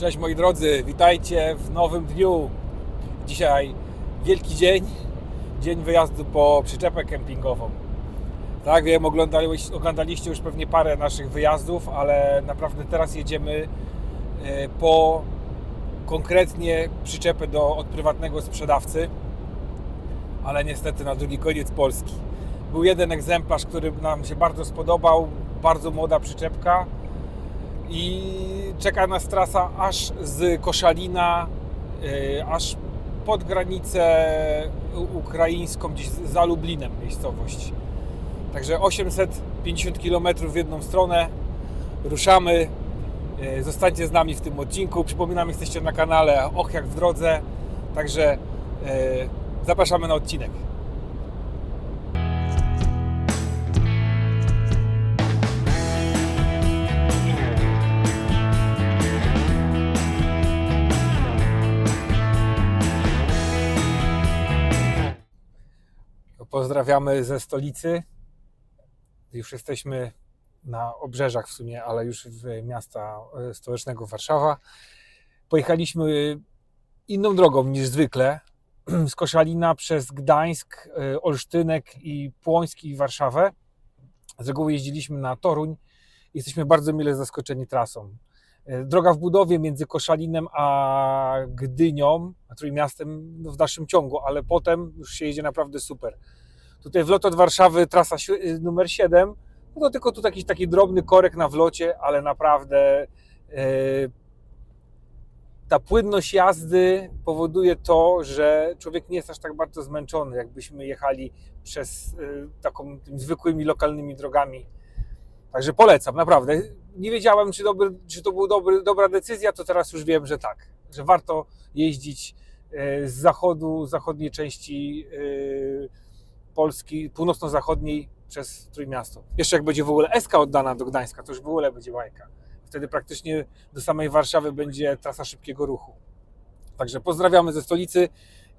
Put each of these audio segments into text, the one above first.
Cześć moi drodzy, witajcie w nowym dniu. Dzisiaj wielki dzień, dzień wyjazdu po przyczepę kempingową. Tak, wiem, oglądaliście, oglądaliście już pewnie parę naszych wyjazdów, ale naprawdę teraz jedziemy e, po konkretnie przyczepę do, od prywatnego sprzedawcy, ale niestety na drugi koniec Polski. Był jeden egzemplarz, który nam się bardzo spodobał, bardzo młoda przyczepka, i czeka nas trasa aż z Koszalina, yy, aż pod granicę ukraińską, gdzieś za Lublinem miejscowość. Także 850 km w jedną stronę. Ruszamy. Yy, Zostańcie z nami w tym odcinku. Przypominam, jesteście na kanale Och jak w drodze. Także yy, zapraszamy na odcinek. Pozdrawiamy ze stolicy. Już jesteśmy na obrzeżach w sumie, ale już w miasta e, stołecznego Warszawa. Pojechaliśmy inną drogą niż zwykle. Z Koszalina przez Gdańsk, e, Olsztynek i Płońsk i Warszawę. Z reguły jeździliśmy na Toruń. Jesteśmy bardzo mile zaskoczeni trasą. E, Droga w budowie między Koszalinem a Gdynią, a Trójmiastem no w dalszym ciągu, ale potem już się jedzie naprawdę super. Tutaj wlot od Warszawy, trasa y, numer 7, no to tylko tu jakiś taki drobny korek na wlocie, ale naprawdę e, ta płynność jazdy powoduje to, że człowiek nie jest aż tak bardzo zmęczony, jakbyśmy jechali przez e, taką zwykłymi lokalnymi drogami. Także polecam, naprawdę. Nie wiedziałem, czy, dobry, czy to była dobra decyzja, to teraz już wiem, że tak, że warto jeździć e, z zachodu, zachodniej części Polski, północno-zachodniej przez Trójmiasto. Jeszcze jak będzie w ogóle SK oddana do Gdańska, to już w ogóle będzie bajka. Wtedy praktycznie do samej Warszawy będzie trasa szybkiego ruchu. Także pozdrawiamy ze stolicy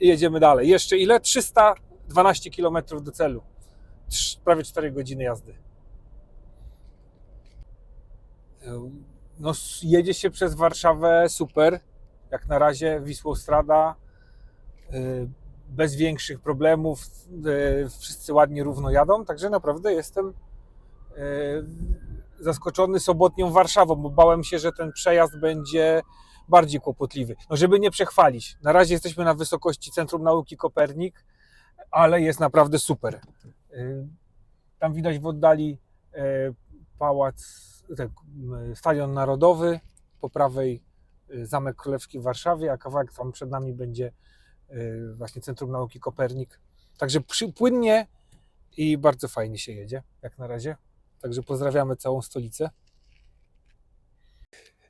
i jedziemy dalej. Jeszcze ile? 312 km do celu. Prawie 4 godziny jazdy. No, jedzie się przez Warszawę super. Jak na razie Wisłostrada y, bez większych problemów. y, Wszyscy ładnie równo jadą, także naprawdę jestem y, zaskoczony sobotnią Warszawą, bo bałem się, że ten przejazd będzie bardziej kłopotliwy. No, żeby nie przechwalić. Na razie jesteśmy na wysokości Centrum Nauki Kopernik, ale jest naprawdę super. Y, Tam widać w oddali pałac, tak, Stadion Narodowy, po prawej Zamek Królewski w Warszawie, a kawałek tam przed nami będzie właśnie Centrum Nauki Kopernik. Także płynnie i bardzo fajnie się jedzie, jak na razie. Także pozdrawiamy całą stolicę.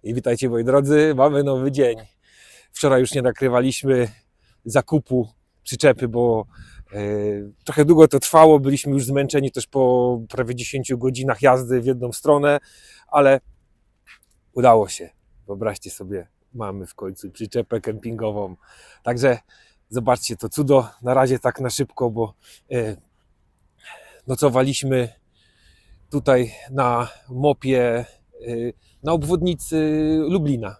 I witajcie moi drodzy, mamy nowy dzień. Wczoraj już nie nakrywaliśmy zakupu przyczepy, bo e, trochę długo to trwało, byliśmy już zmęczeni też po prawie 10 godzinach jazdy w jedną stronę, ale udało się. Wyobraźcie sobie, mamy w końcu przyczepę kempingową. Także zobaczcie to cudo. Na razie tak na szybko, bo e, nocowaliśmy tutaj na mopie e, na obwodnicy Lublina.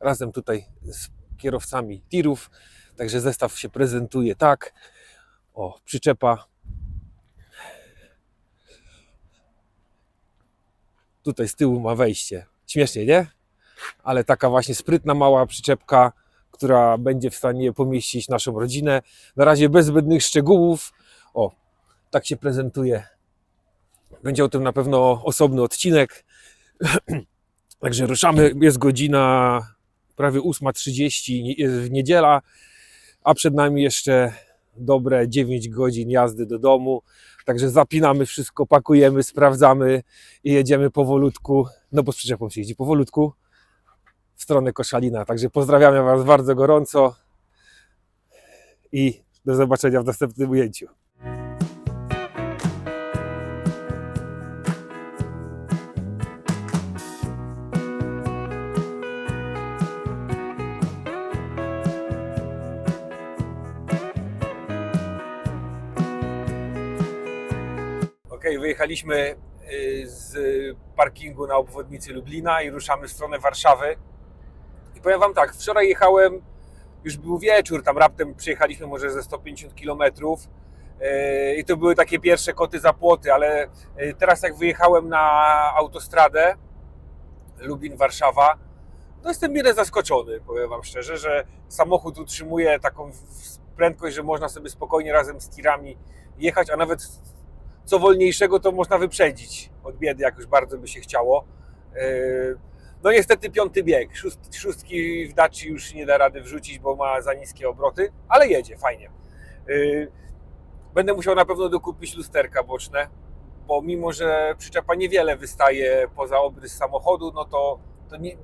Razem tutaj z kierowcami tirów. Także zestaw się prezentuje tak. O, przyczepa. Tutaj z tyłu ma wejście. Śmiesznie, nie? Ale taka właśnie sprytna, mała przyczepka, która będzie w stanie pomieścić naszą rodzinę. Na razie bez zbędnych szczegółów. O, tak się prezentuje. Będzie o tym na pewno osobny odcinek. Także ruszamy. Jest godzina prawie 8.30, nie- jest w niedziela, a przed nami jeszcze dobre 9 godzin jazdy do domu. Także zapinamy wszystko, pakujemy, sprawdzamy i jedziemy powolutku, no bo z przyczepą się jeździ powolutku w stronę Koszalina. Także pozdrawiam Was bardzo gorąco i do zobaczenia w następnym ujęciu. Ok, wyjechaliśmy y, z parkingu na obwodnicy Lublina i ruszamy w stronę Warszawy. I powiem Wam tak, wczoraj jechałem, już był wieczór, tam raptem przyjechaliśmy może ze 150 kilometrów yy, i to były takie pierwsze koty za płoty, ale yy, teraz jak wyjechałem na autostradę Lubin-Warszawa, no jestem mile zaskoczony, powiem Wam szczerze, że samochód utrzymuje taką prędkość, że można sobie spokojnie razem z tirami jechać, a nawet co wolniejszego to można wyprzedzić od biedy, jak już bardzo by się chciało. No niestety piąty bieg. Szóst, szóstki w Daci już nie da rady wrzucić, bo ma za niskie obroty, ale jedzie, fajnie. Yy, Będę musiał na pewno dokupić lusterka boczne, bo mimo, że przyczepa niewiele wystaje poza obrys samochodu, no to, to nie,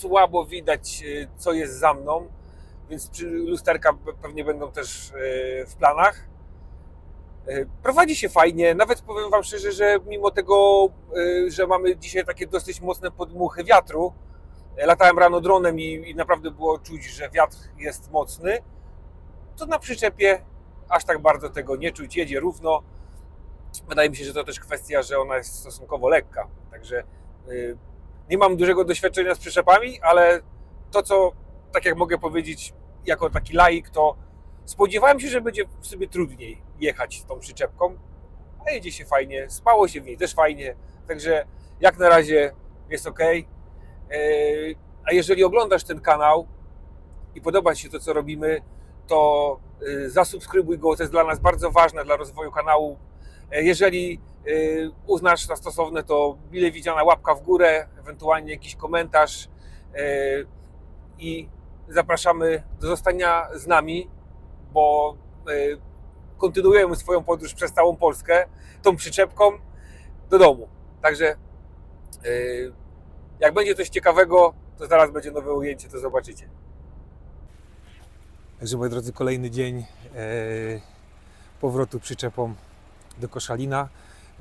słabo widać, yy, co jest za mną, więc lusterka pe- pewnie będą też yy, w planach. Yy, Prowadzi się fajnie, nawet powiem Wam szczerze, że mimo tego, yy, że mamy dzisiaj takie dosyć mocne podmuchy wiatru, yy, latałem rano dronem i, i naprawdę było czuć, że wiatr jest mocny, to na przyczepie aż tak bardzo tego nie czuć, jedzie równo. Wydaje mi się, że to też kwestia, że ona jest stosunkowo lekka, także nie mam dużego doświadczenia z przyczepami, ale to, co tak jak mogę powiedzieć, jako taki laik, to spodziewałem się, że będzie w sobie trudniej jechać tą przyczepką, a jedzie się fajnie, spało się w niej też fajnie, także jak na razie jest ok. A jeżeli oglądasz ten kanał i podoba Ci się to, co robimy, to y, zasubskrybuj go, to jest dla nas bardzo ważne dla rozwoju kanału. E, Jeżeli uznasz za stosowne, to mile widziana łapka w górę, ewentualnie jakiś komentarz e, i zapraszamy do zostania z nami, bo y, kontynuujemy swoją podróż przez całą Polskę tą przyczepką do domu. Także y, jak będzie coś ciekawego, to zaraz będzie nowe ujęcie, to zobaczycie. Także moi drodzy, kolejny dzień e, powrotu przyczepą do Koszalina.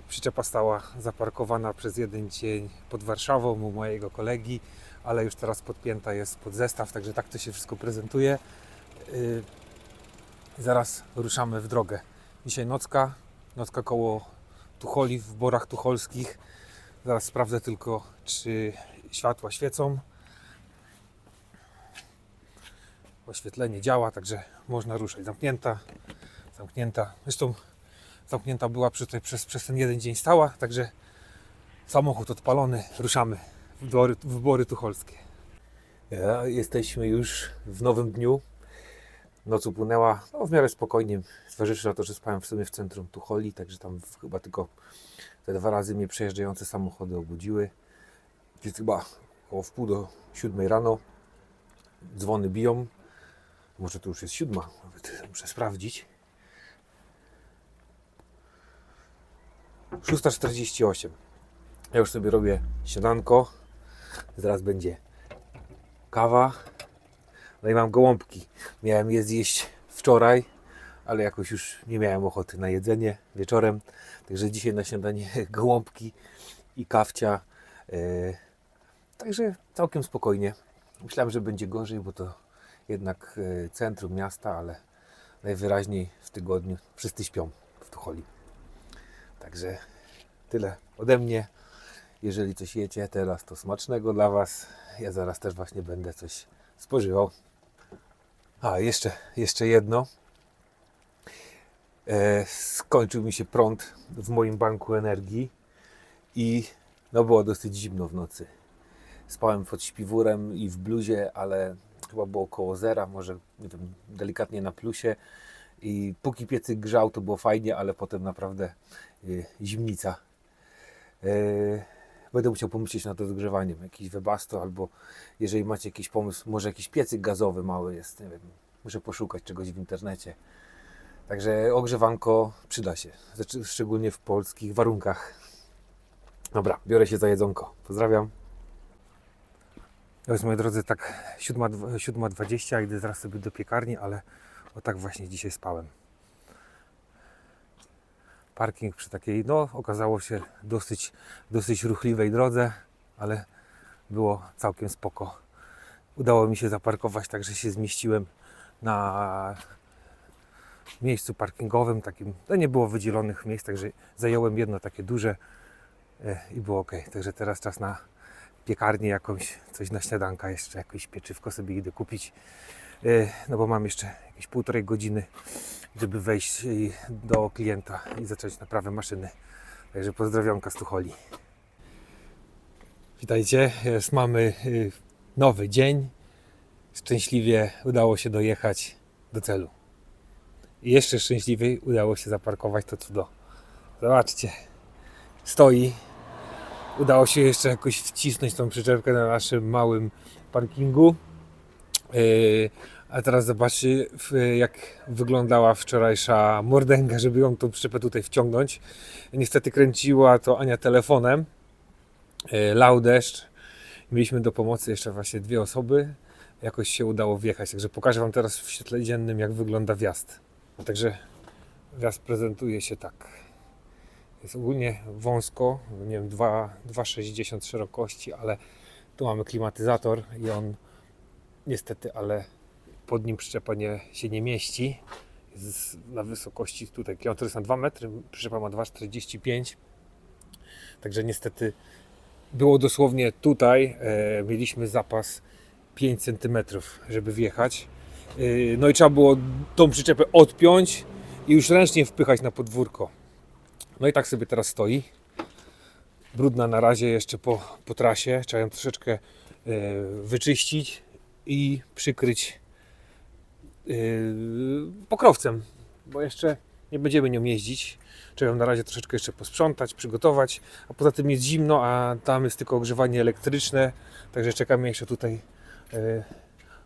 Przyczepa stała zaparkowana przez jeden dzień pod Warszawą u mojego kolegi, ale już teraz podpięta jest pod zestaw, także tak to się wszystko prezentuje. Zaraz ruszamy w drogę. Dzisiaj nocka, nocka koło Tucholi w Borach Tucholskich. Zaraz sprawdzę tylko, czy światła świecą. Oświetlenie działa, także można ruszać. Zamknięta, zamknięta. Zresztą zamknięta była przez, przez ten jeden dzień stała, także samochód odpalony. Ruszamy w Bory, w Bory Tucholskie. Ja, jesteśmy już w nowym dniu. Noc upłynęła no, w miarę spokojnie, zważywszy na to, że spałem w sumie w centrum Tucholi, także tam chyba tylko te dwa razy mnie przejeżdżające samochody obudziły. Jest chyba około w pół do siódmej rano. Dzwony biją. Może to już jest siódma, nawet muszę sprawdzić. 6.48. Ja już sobie robię śniadanko. Zaraz będzie kawa. No i mam gołąbki. Miałem je zjeść wczoraj, ale jakoś już nie miałem ochoty na jedzenie wieczorem. Także dzisiaj na śniadanie gołąbki i kawcia. E, Także całkiem spokojnie. Myślałem, że będzie gorzej, bo to jednak e, centrum miasta, ale najwyraźniej w tygodniu wszyscy śpią w Tucholi. Także tyle ode mnie. Jeżeli coś jecie teraz, to smacznego dla Was. Ja zaraz też właśnie będę coś spożywał. A, jeszcze, jeszcze jedno. E, skończył mi się prąd w moim banku energii i no było dosyć zimno w nocy. Spałem pod śpiwórem i w bluzie, ale chyba było około zera, może nie wiem, delikatnie na plusie. I póki piecyk grzał, to było fajnie, ale potem naprawdę y, zimnica. Y, będę musiał pomyśleć nad odgrzewaniem, jakiś webasto, albo jeżeli macie jakiś pomysł, może jakiś piecyk gazowy mały jest, nie wiem, muszę poszukać czegoś w internecie. Także ogrzewanko przyda się, znaczy, szczególnie w polskich warunkach. Dobra, biorę się za jedzonko. Pozdrawiam. To jest, moi drodzy, tak 7.20, 7.20, idę zaraz sobie do piekarni, ale o tak właśnie dzisiaj spałem. Parking przy takiej, no okazało się dosyć, dosyć ruchliwej drodze, ale było całkiem spoko. Udało mi się zaparkować, także się zmieściłem na miejscu parkingowym, takim, to nie było wydzielonych miejsc, także zająłem jedno takie duże e, i było ok. Także teraz czas na piekarnię jakąś, coś na śniadanka jeszcze, jakieś pieczywko sobie idę kupić. Yy, No bo mam jeszcze jakieś półtorej godziny, żeby wejść do klienta i zacząć naprawę maszyny. Także pozdrowionka z Tucholi. Witajcie, jest, mamy yy, nowy dzień. Szczęśliwie udało się dojechać do celu. I jeszcze szczęśliwiej udało się zaparkować to cudo. Zobaczcie, stoi. Udało się jeszcze jakoś wcisnąć tą przyczepkę na naszym małym parkingu. Yy, A teraz zobaczcie, jak wyglądała wczorajsza mordęga, żeby ją tą przyczepę tutaj wciągnąć. Niestety kręciła to Ania telefonem. Yy, Lał deszcz. Mieliśmy do pomocy jeszcze właśnie dwie osoby. Jakoś się udało wjechać. Także pokażę Wam teraz w świetle dziennym, jak wygląda wjazd. Także wjazd prezentuje się tak. Jest ogólnie wąsko, nie wiem, 2 2,60 szerokości, ale tu mamy klimatyzator i on niestety, ale pod nim przyczepa nie, się nie mieści. Jest na wysokości tutaj, kilometr jest na 2 metry, przyczepa ma 2,45. Także niestety było dosłownie tutaj, e, mieliśmy zapas 5 cm, żeby wjechać. E, no i trzeba było tą przyczepę odpiąć i już ręcznie wpychać na podwórko. No i tak sobie teraz stoi. Brudna na razie jeszcze po, po trasie. Trzeba ją troszeczkę e, wyczyścić i przykryć e, pokrowcem, bo jeszcze nie będziemy nią jeździć. Trzeba ją na razie troszeczkę jeszcze posprzątać, przygotować, a poza tym jest zimno, a tam jest tylko ogrzewanie elektryczne, także czekamy jeszcze tutaj e,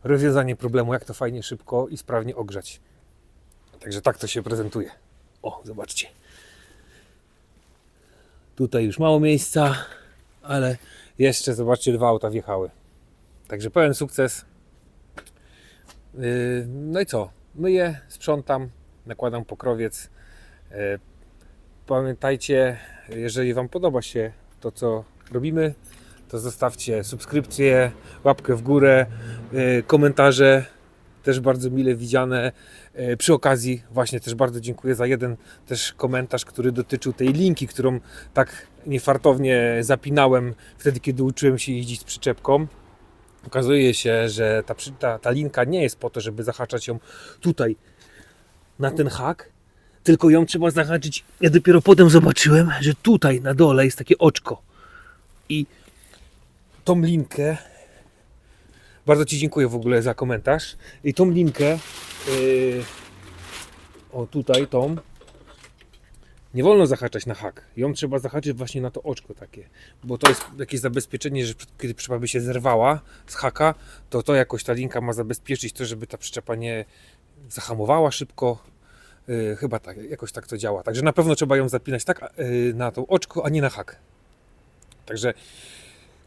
rozwiązanie problemu, jak to fajnie, szybko i sprawnie ogrzać. Także tak to się prezentuje. O, zobaczcie. Tutaj już mało miejsca, ale jeszcze zobaczcie, dwa auta wjechały. Także pełen sukces. Yy, No i co? Myję, sprzątam, nakładam pokrowiec. Yy, Pamiętajcie, jeżeli Wam podoba się to, co robimy, to zostawcie subskrypcję, łapkę w górę, yy, komentarze, też bardzo mile widziane. Przy okazji właśnie też bardzo dziękuję za jeden też komentarz, który dotyczył tej linki, którą tak niefartownie zapinałem wtedy, kiedy uczyłem się jeździć z przyczepką. Okazuje się, że ta, ta, ta linka nie jest po to, żeby zahaczać ją tutaj na ten hak, tylko ją trzeba zahaczyć. Ja dopiero potem zobaczyłem, że tutaj na dole jest takie oczko. I tą linkę. Bardzo Ci dziękuję w ogóle za komentarz. I tą linkę. Yy, o tutaj, tą. Nie wolno zahaczać na hak. Ją trzeba zahaczyć właśnie na to oczko takie. Bo to jest jakieś zabezpieczenie, że kiedy przyczepa by się zerwała z haka, to to jakoś ta linka ma zabezpieczyć to, żeby ta przyczepa nie zahamowała szybko. Yy, chyba tak, jakoś tak to działa. Także na pewno trzeba ją zapinać tak yy, na to oczko, a nie na hak. Także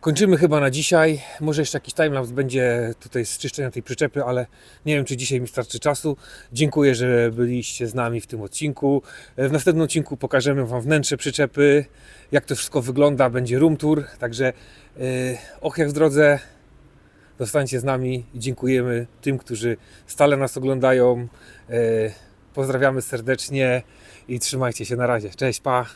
kończymy chyba na dzisiaj. Może jeszcze jakiś timelapse będzie tutaj z czyszczenia tej przyczepy, ale nie wiem, czy dzisiaj mi starczy czasu. Dziękuję, że byliście z nami w tym odcinku. W następnym odcinku pokażemy Wam wnętrze przyczepy, jak to wszystko wygląda. Będzie room tour, także yy, och jak w drodze. Zostańcie z nami i dziękujemy tym, którzy stale nas oglądają. E, Pozdrawiamy serdecznie i trzymajcie się na razie. Cześć, pa!